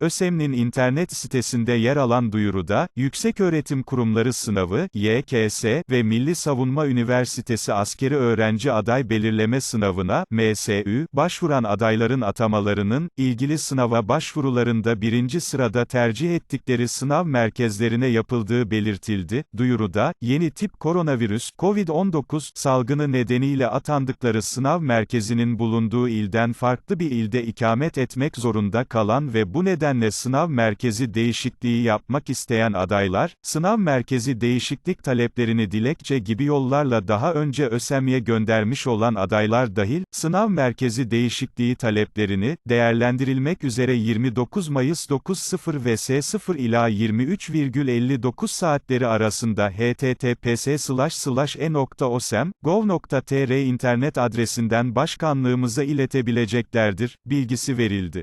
ÖSEM'nin internet sitesinde yer alan duyuruda, Yükseköğretim Kurumları Sınavı, YKS ve Milli Savunma Üniversitesi Askeri Öğrenci Aday Belirleme Sınavına, MSÜ, başvuran adayların atamalarının, ilgili sınava başvurularında birinci sırada tercih ettikleri sınav merkezlerine yapıldığı belirtildi. Duyuruda, yeni tip koronavirüs, COVID-19 salgını nedeniyle atandıkları sınav merkezinin bulunduğu ilden farklı bir ilde ikamet etmek zorunda kalan ve bu nedenle sınav merkezi değişikliği yapmak isteyen adaylar, sınav merkezi değişiklik taleplerini dilekçe gibi yollarla daha önce ÖSEM'ye göndermiş olan adaylar dahil, sınav merkezi değişikliği taleplerini, değerlendirilmek üzere 29 Mayıs 9.0 ve S0 ila 23,59 saatleri arasında https://e.osem.gov.tr internet adresinden başkanlığımıza iletebileceklerdir, bilgisi verildi.